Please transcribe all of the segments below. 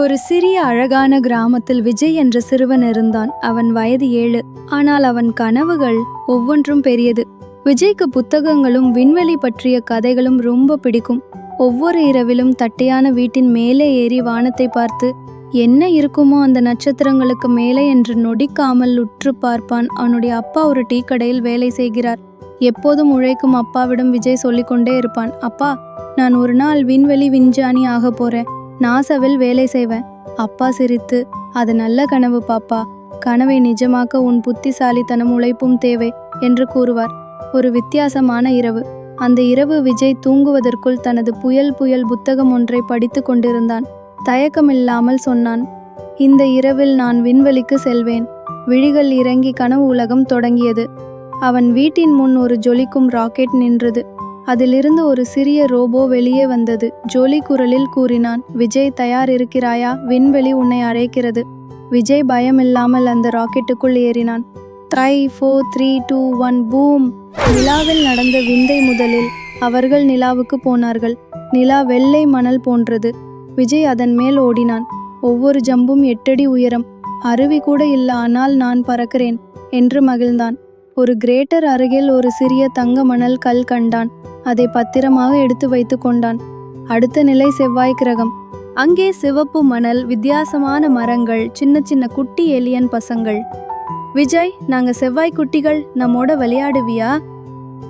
ஒரு சிறிய அழகான கிராமத்தில் விஜய் என்ற சிறுவன் இருந்தான். அவன் வயது ஏழு. ஆனால் அவன் கனவுகள் ஒவ்வொன்றும் பெரியது. விஜய்க்கு புத்தகங்களும் விண்வெளி பற்றிய கதைகளும் ரொம்ப பிடிக்கும். ஒவ்வொரு இரவிலும் தட்டையான வீட்டின் மேலே ஏறி வானத்தை பார்த்து என்ன இருக்குமோ அந்த நட்சத்திரங்களுக்கு மேலே என்று நொடிக்காமல் உற்று பார்ப்பான். அவனுடைய அப்பா ஒரு டீ கடையில் வேலை செய்கிறார். எப்போதும் உழைக்கும் அப்பாவிடம் விஜய் சொல்லிக்கொண்டே இருப்பான். அப்பா நான் ஒரு நாள் விண்வெளி விஞ்ஞானி ஆக போறேன். நாசாவில் வேலை செய்வேன். அப்பா சிரித்து அது நல்ல கனவு பாப்பா. கனவை நிஜமாக்க உன் புத்திசாலித்தனம் உழைப்பும் தேவை என்று கூறுவார். ஒரு வித்தியாசமான இரவு. அந்த இரவு விஜய் தூங்குவதற்குள் தனது புயல் புயல் புத்தகம் ஒன்றை படித்து கொண்டிருந்தான். தயக்கமில்லாமல் சொன்னான் இந்த இரவில் நான் விண்வெளிக்கு செல்வேன். விழிகள் இறங்கி கனவு உலகம் தொடங்கியது. அவன் வீட்டின் முன் ஒரு ஜொலிக்கும் ராக்கெட் நின்றது. அதிலிருந்து ஒரு சிறிய ரோபோ வெளியே வந்தது. ஜோலி குரலில் கூறினான் விஜய் தயார் இருக்கிறாயா? விண்வெளி உன்னை அழைக்கிறது. விஜய் பயமில்லாமல் அந்த ராக்கெட்டுக்குள் ஏறினான். த்ரை four three two one boom! நிலாவில் நடந்த விந்தை முதலில் அவர்கள் நிலாவுக்கு போனார்கள். நிலா வெள்ளை மணல் போன்றது. விஜய் அதன் மேல் ஓடினான். ஒவ்வொரு ஜம்பும் எட்டடி உயரம். அருவி கூட இல்ல ஆனால் நான் பறக்கிறேன் என்று மகிழ்ந்தான். ஒரு கிரேட்டர் அருகில் ஒரு சிறிய தங்க மணல் கல் கண்டான். அதை பத்திரமாக எடுத்து வைத்து கொண்டான். அடுத்த நிலை செவ்வாய் கிரகம். அங்கே சிவப்பு மணல் வித்தியாசமான மரங்கள் சின்ன சின்ன குட்டி எலியன் பசங்கள். விஜய் நாங்க செவ்வாய் குட்டிகள் நம்மோட விளையாடுவியா?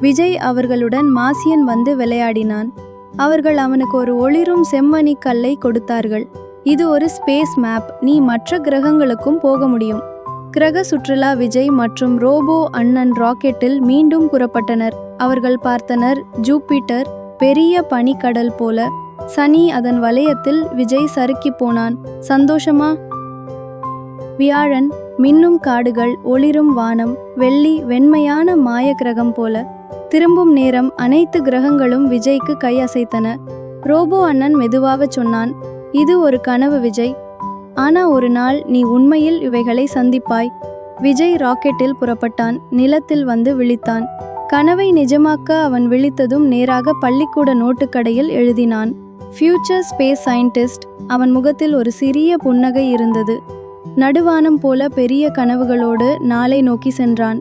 விஜய் அவர்களுடன் மாசியன் வந்து விளையாடினான். அவர்கள் அவனுக்கு ஒரு ஒளிரும் செம்மணி கல்லை கொடுத்தார்கள். இது ஒரு ஸ்பேஸ் மேப். நீ மற்ற கிரகங்களுக்கும் போக முடியும். கிரக சுற்றுலா விஜய் மற்றும் ரோபோ அண்ணன் ராக்கெட்டில் மீண்டும் புறப்பட்டனர் அவர்கள் பார்த்தனர் ஜூபிட்டர் பெரிய பனிக்கடல் போல. சனி அதன் வளையத்தில் விஜய் சறுக்கி போனான். சந்தோஷமா? வியாழன் மின்னும் காடுகள் ஒளிரும் வானம் வெள்ளி வெண்மையான மாய கிரகம் போல. திரும்பும் நேரம் அனைத்து கிரகங்களும் விஜய்க்கு கையசைத்தன ரோபோ அண்ணன் மெதுவாக சொன்னான் இது ஒரு கனவு விஜய். ஆனா ஒரு நாள் நீ உண்மையில் இவைகளை சந்திப்பாய். விஜய் ராக்கெட்டில் புறப்பட்டான். நிலத்தில் வந்து விழித்தான். கனவை நிஜமாக்க அவன் விழித்ததும் நேராக பள்ளிக்கூட நோட்டுக்கடையில் எழுதினான். ஃபியூச்சர் ஸ்பேஸ் சயின்டிஸ்ட் அவன் முகத்தில் ஒரு சிறிய புன்னகை இருந்தது. நடுவானம் போல பெரிய கனவுகளோடு நாளை நோக்கி சென்றான்.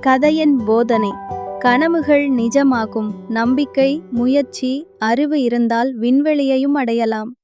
கதையின் போதனை. கனவுகள் நிஜமாகும். நம்பிக்கை முயற்சி அறிவு இருந்தால் விண்வெளியையும் அடையலாம்.